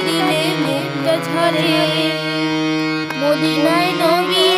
দিলে মেঘটা ঝরে মদিনায় নবী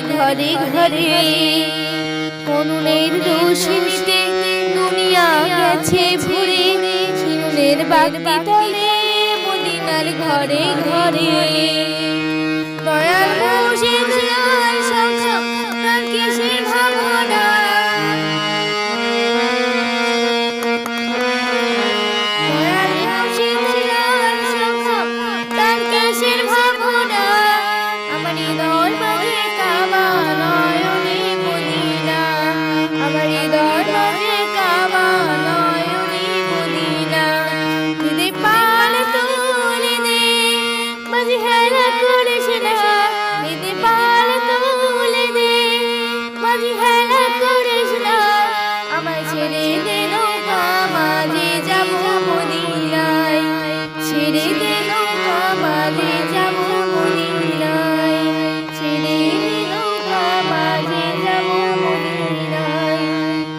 ঘরে ঘরে মনের দোষিতে দুনিয়া গেছে ভরে শিলুমের বাদ বিতলে মদিনার ঘরে ঘরে। দয়াল বসে মাঝে হেলা করিস না। আমায় ছেড়ে দে নৌকা মাঝে যাব মদিনায়। ছেড়ে দে নৌকা মাঝে যাব মদিনায়। ছেড়ে দে নৌকা মাঝে যাব মদিনায়।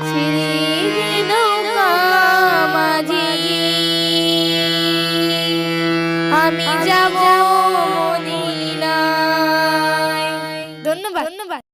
ছেড়ে দে নৌকা মাঝে আমি যাব মদিনায়। ধন্যবাদ। ধন্যবাদ।